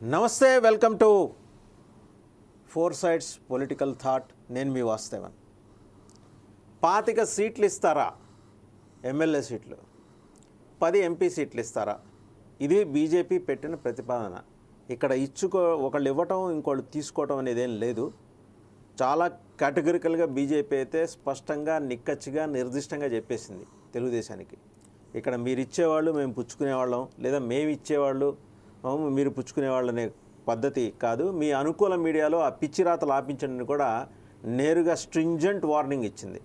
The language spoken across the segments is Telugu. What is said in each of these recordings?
నమస్తే welcome to four sides political thought. నేను మీ వాస్తవన్. పాతిక సీట్లు ఇస్తారా? ఎమ్మెల్యే సీట్లు. పది ఎంపీ సీట్లు ఇస్తారా? ఇది బీజేపీ పెట్టిన ప్రతిపాదన. ఇక్కడ ఇచ్చుకో ఒకళ్ళు ఇవ్వటం ఇంకోళ్ళు తీసుకోవటం అనేది ఏం లేదు. చాలా కేటగిరికల్గా బీజేపీ అయితే స్పష్టంగా నిక్కచ్చిగా నిర్దిష్టంగా చెప్పేసింది తెలుగుదేశానికి. ఇక్కడ మీరు ఇచ్చేవాళ్ళు మేము పుచ్చుకునేవాళ్ళం. లేదా మేము ఇచ్చేవాళ్ళు మీరు పుచ్చుకునే వాళ్ళనే పద్ధతి కాదు. మీ అనుకూల మీడియాలో ఆ పిచ్చి రాతలు ఆపించండి కూడా నేరుగా స్ట్రింజెంట్ వార్నింగ్ ఇచ్చింది.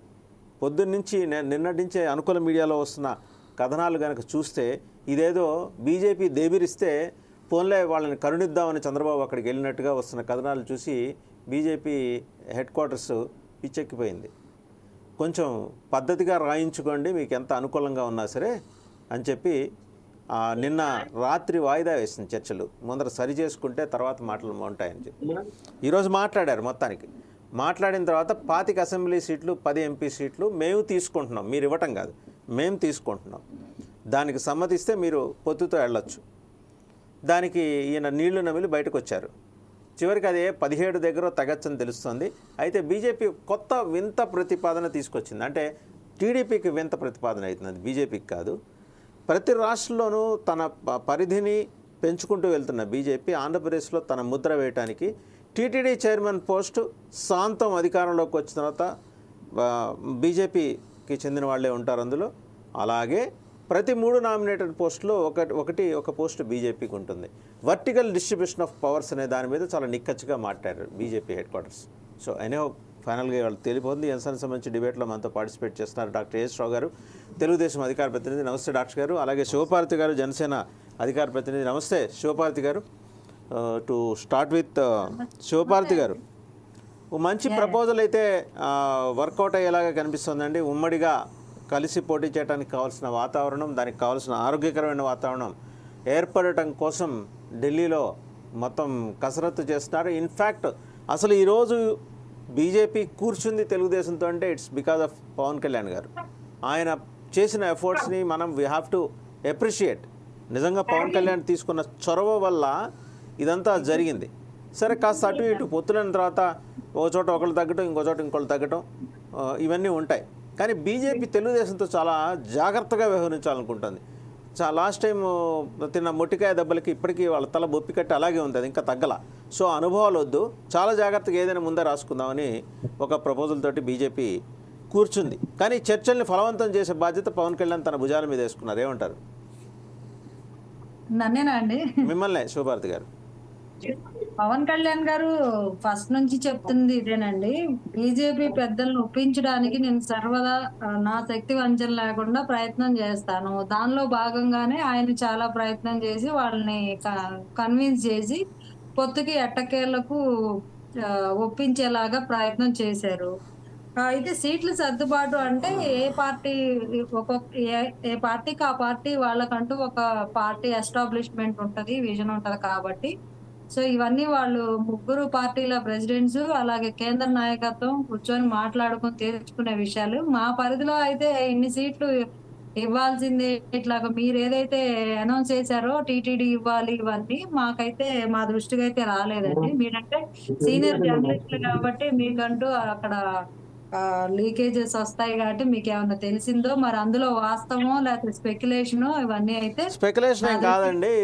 పొద్దున్నుంచి నే- నిన్నటి నుంచే అనుకూల మీడియాలో వస్తున్న కథనాలు కనుక చూస్తే ఇదేదో బీజేపీ దేబిరిస్తే పోన్లే వాళ్ళని కరుణిద్దామని చంద్రబాబు అక్కడికి వెళ్ళినట్టుగా వస్తున్న కథనాలు చూసి బీజేపీ హెడ్ క్వార్టర్స్ పిచ్చెక్కిపోయింది. కొంచెం పద్ధతిగా రాయించుకోండి మీకు ఎంత అనుకూలంగా ఉన్నా సరే అని చెప్పి నిన్న రాత్రి వాయిదా వేసింది చర్చలు. ముందర సరి చేసుకుంటే తర్వాత మాటలు ఉంటాయని చెప్పి. ఈరోజు మాట్లాడారు మొత్తానికి. మాట్లాడిన తర్వాత పాతిక అసెంబ్లీ సీట్లు పది ఎంపీ సీట్లు మేము తీసుకుంటున్నాం. మీరు ఇవ్వటం కాదు. మేము తీసుకుంటున్నాం. దానికి సమ్మతిస్తే మీరు పొత్తుతో వెళ్ళొచ్చు. దానికి ఈయన నీళ్ళు నమిలి బయటకు వచ్చారు చివరికి అదే పదిహేడు దగ్గర తగ్గచ్చని తెలుస్తుంది. అయితే బీజేపీ కొత్త వింత ప్రతిపాదన తీసుకొచ్చింది. అంటే టీడీపీకి వింత ప్రతిపాదన అవుతుంది. బీజేపీకి కాదు. ప్రతి రాష్ట్రంలోనూ తన పరిధిని పెంచుకుంటూ వెళ్తున్న బీజేపీ ఆంధ్రప్రదేశ్లో తన ముద్ర వేయటానికి టీటీడీ చైర్మన్ పోస్టు సాంతం అధికారంలోకి వచ్చిన తర్వాత బీజేపీకి చెందిన వాళ్ళే ఉంటారు అందులో. అలాగే ప్రతి మూడు నామినేటెడ్ పోస్టులో ఒకటి ఒకటి ఒక పోస్ట్ బీజేపీకి ఉంటుంది. వర్టికల్ డిస్ట్రిబ్యూషన్ ఆఫ్ పవర్స్ అనే దాని మీద చాలా నిక్కచ్చిగా మాట్లాడారు బీజేపీ హెడ్ క్వార్టర్స్. సో అయినా ఫైనల్గా వాళ్ళు తెలిపోతుంది. ఎన్సానికి సంబంధించి డిబేట్లో మనతో పార్టిసిపేట్ చేస్తున్నారు డాక్టర్ ఏఎస్ రావు గారు. తెలుగుదేశం అధికార ప్రతినిధి నమస్తే డాక్టర్ గారు. అలాగే శివపార్తి గారు జనసేన అధికార ప్రతినిధి నమస్తే శివపార్తి గారు. టు స్టార్ట్ విత్ శివపార్తి గారు. మంచి ప్రపోజల్ అయితే వర్కౌట్ అయ్యేలాగా కనిపిస్తుందండి. ఉమ్మడిగా కలిసి పోటీ చేయడానికి కావాల్సిన వాతావరణం దానికి కావాల్సిన ఆరోగ్యకరమైన వాతావరణం ఏర్పడటం కోసం ఢిల్లీలో మొత్తం కసరత్తు చేస్తున్నారు. ఇన్ఫ్యాక్ట్ అసలు ఈరోజు బీజేపీ కూర్చుంది తెలుగుదేశంతో అంటే it's because of Pavan Kalyan garu. ఆయన చేసిన ఎఫర్ట్స్ని మనం వీ హ్యావ్ టు అప్రిషియేట్ నిజంగా పవన్ కళ్యాణ్ తీసుకున్న చొరవ వల్ల ఇదంతా జరిగింది. సరే కాస్త అటు ఇటు పొత్తులైన తర్వాత ఒక చోట ఒకళ్ళు తగ్గటం ఇంకో చోట ఇంకోళ్ళు తగ్గటం ఇవన్నీ ఉంటాయి. కానీ బీజేపీ తెలుగుదేశంతో చాలా జాగ్రత్తగా వ్యవహరించాలనుకుంటుంది. చా లాస్ట్ టైం తిన్న మొట్టికాయ దెబ్బలకి ఇప్పటికీ వాళ్ళ తల బొప్పి కట్టి అలాగే ఉంది అది ఇంకా తగ్గల. సో అనుభవాలు వద్దు. చాలా జాగ్రత్తగా ఏదైనా ముందే రాసుకుందామని ఒక ప్రపోజల్ తోటి బీజేపీ కూర్చుంది. కానీ చర్చల్ని ఫలవంతం చేసే బాధ్యత పవన్ కళ్యాణ్ తన భుజాల మీద వేసుకున్నారు. ఏమంటారు? నన్నేనా అండి? మిమ్మల్నే శివభారతి గారు. పవన్ కళ్యాణ్ గారు ఫస్ట్ నుంచి చెప్తుంది ఇదేనండి. బీజేపీ పెద్దలను ఒప్పించడానికి నేను సర్వదా నా శక్తి వంచన లేకుండా ప్రయత్నం చేస్తాను. దానిలో భాగంగానే ఆయన చాలా ప్రయత్నం చేసి వాళ్ళని కన్విన్స్ చేసి పొత్తుకి ఎట్టకేళ్ళకు ఒప్పించేలాగా ప్రయత్నం చేశారు. అయితే సీట్ల సర్దుబాటు అంటే ఏ పార్టీ ఒక్కొక్క ఏ ఏ పార్టీకి ఆ పార్టీ వాళ్ళకంటూ ఒక పార్టీ ఎస్టాబ్లిష్మెంట్ ఉంటుంది విజన్ ఉంటుంది కాబట్టి సో ఇవన్నీ వాళ్ళు ముగ్గురు పార్టీల ప్రెసిడెంట్స్ అలాగే కేంద్ర నాయకత్వం కూర్చొని మాట్లాడుకొని తీర్చుకునే విషయాలు. మా పరిధిలో అయితే ఇన్ని సీట్లు ఇవ్వాల్సిందే. ఇట్లాగా మీరు ఏదైతే అనౌన్స్ చేశారో టీటీడీ ఇవ్వాలి ఇవన్నీ మాకైతే మా దృష్టికి అయితే రాలేదండి. మీరంటే సీనియర్ జర్నలిస్టులు కాబట్టి మీకంటూ అక్కడ లీకేజెస్ వస్తాయి కాబట్టి మీకు ఏమన్నా తెలిసిందో మరి అందులో వాస్తవమో లేకపోతే స్పెక్యులేషన్ ఇవన్నీ అయితే స్పెక్యులేషన్ కాదండి.